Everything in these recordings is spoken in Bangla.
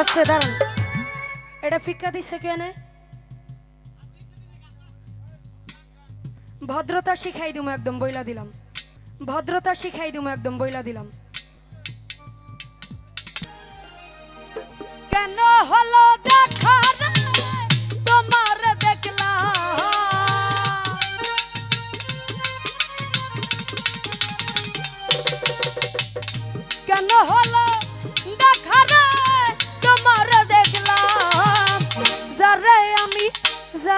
আস্তে দাঁড়ান। এটা ফিক্কা দিছে কেনে? ভদ্রতা শিখাই দিমু একদম, বইলা দিলাম। ভদ্রতা শিখাই দিমু একদম, বইলা দিলাম। কেন হলো দেখা তোমার দেখলাম। কেন হলো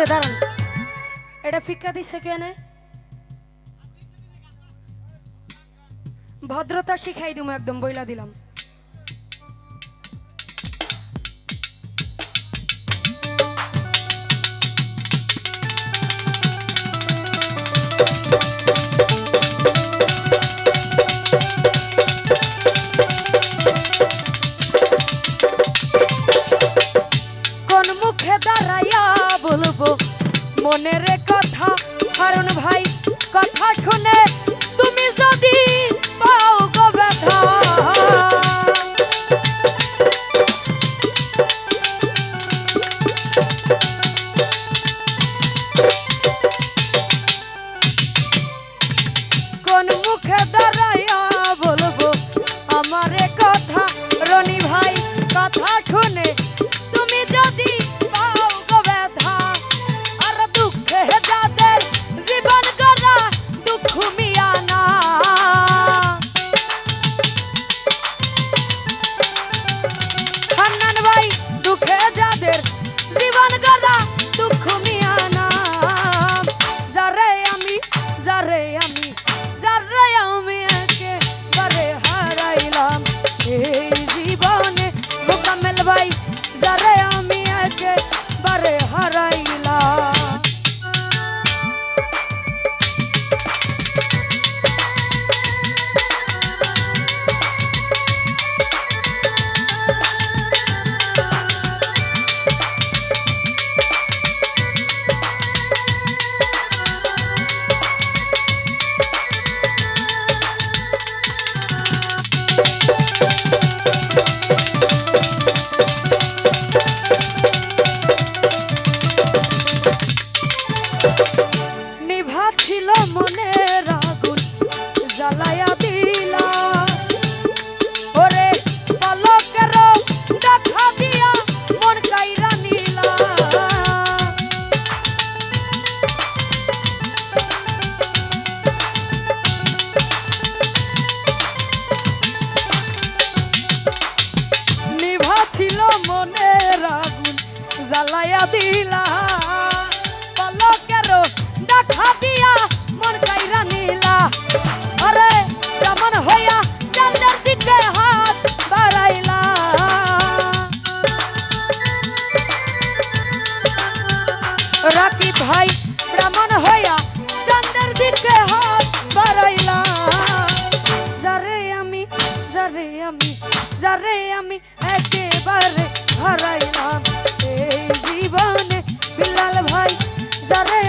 আস্তে দাঁড়ান। এটা ফিক্কা দিছে কেনে? ভদ্রতা শিখাই দিব একদম বইলা দিলাম। মনের কথা ভাই, ব্রাহ্মণ হইয়া চন্দ্রের দিকে হাত বাড়াইলাম। যারে আমি যারে আমি যারে আমি একেবারে হারাইলাম। এই জীবনে বিলাল ভাই, যারে